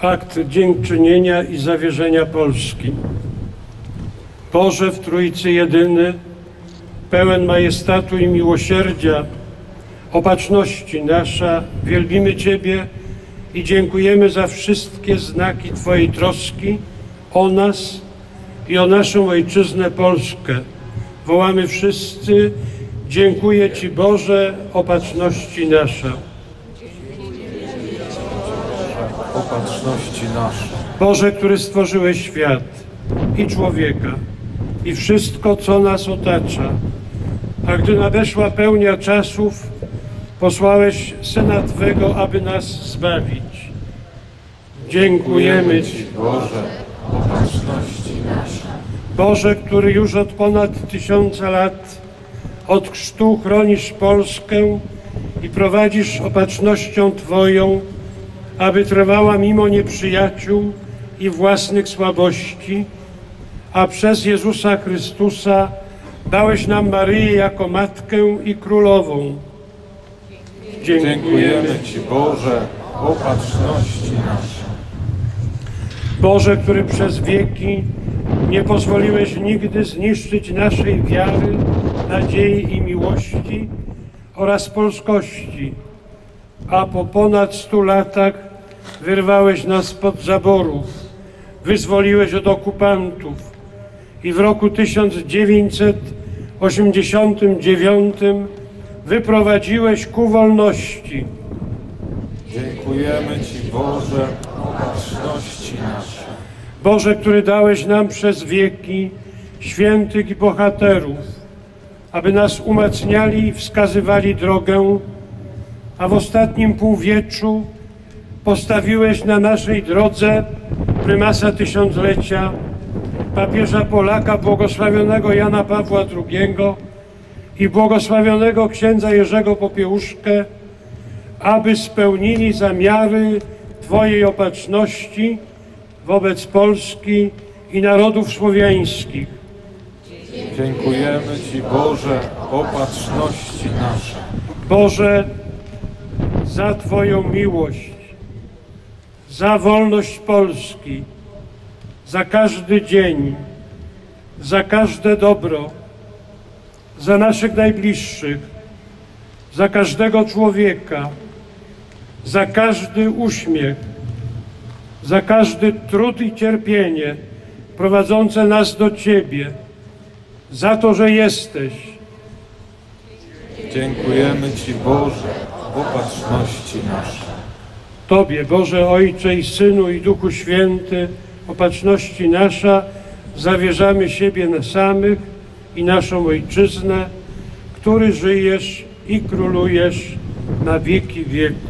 akt dziękczynienia i zawierzenia Polski. Boże w Trójcy jedyny, pełen majestatu i miłosierdzia, opatrzności nasza, wielbimy Ciebie i dziękujemy za wszystkie znaki Twojej troski o nas i o naszą Ojczyznę Polskę. Wołamy wszyscy, dziękuję Ci Boże, opatrzności nasza. Opatrzności nasze. Boże, który stworzyłeś świat i człowieka i wszystko, co nas otacza, a gdy nadeszła pełnia czasów, posłałeś Syna Twego, aby nas zbawić. Dziękujemy Ci, Boże, opatrzności nasze. Boże, który już od ponad tysiąca lat od chrztu chronisz Polskę i prowadzisz opatrznością Twoją, aby trwała mimo nieprzyjaciół i własnych słabości, a przez Jezusa Chrystusa dałeś nam Maryję jako Matkę i Królową. Dziękujemy Ci, Boże, opatrzności nasze. Boże, który przez wieki nie pozwoliłeś nigdy zniszczyć naszej wiary, nadziei i miłości oraz polskości, a po ponad stu latach wyrwałeś nas spod zaborów, wyzwoliłeś od okupantów i w roku 1989 wyprowadziłeś ku wolności. Dziękujemy Ci, Boże, opatrzności nasze. Boże, który dałeś nam przez wieki świętych i bohaterów, aby nas umacniali i wskazywali drogę, a w ostatnim półwieczu postawiłeś na naszej drodze prymasa tysiąclecia, papieża Polaka, błogosławionego Jana Pawła II i błogosławionego księdza Jerzego Popiełuszkę, aby spełnili zamiary Twojej opatrzności wobec Polski i narodów słowiańskich. Dziękujemy Ci, Boże, opatrzności nasze. Boże, za Twoją miłość, za wolność Polski, za każdy dzień, za każde dobro, za naszych najbliższych, za każdego człowieka, za każdy uśmiech, za każdy trud i cierpienie prowadzące nas do Ciebie, za to, że jesteś. Dziękujemy Ci, Boże, opatrzności nasze. Tobie, Boże Ojcze i Synu i Duchu Święty, opatrzności nasza, zawierzamy siebie na samych i naszą Ojczyznę, który żyjesz i królujesz na wieki wieku.